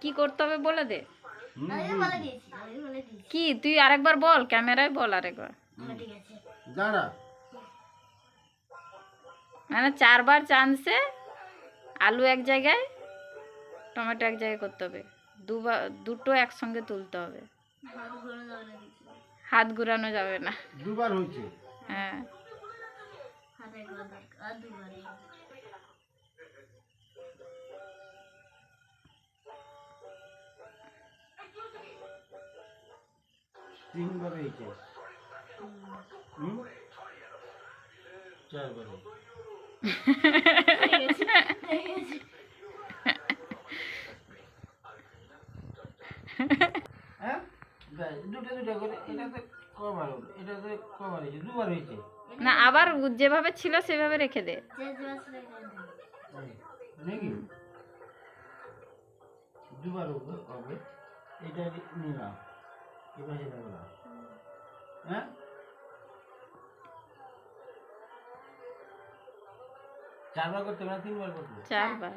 কি করতে হবে বলে দে। কি তুই আরেকবার বল ক্যামেরায় বল আরেকবার। ঠিক মানে চারবার চান্সে আলু এক জায়গায় টমেটো এক জায়গায় করতে হবে। দুবার দুটো একসঙ্গে তুলতে হবে। হাত ঘোরানো যাবে না কিছু। হাত ঘুরানো যাবে না। দুবার হয়েছে। হ্যাঁ। তিনবার হুম? চারবার হয়েছে। হ্যাঁ? ব্যাস, দুটো দুটো করে এটাতে কবার হলো এটাতে কবার হয়েছে দুবার হয়েছে না আবার যেভাবে ছিল সেভাবে রেখে দে। নাকি? দুবার হবে হবে। এটা নিলাম। এবার সেটা করলাম হ্যাঁ চারবার করতে হবে না তিনবার করতে হবে? চারবার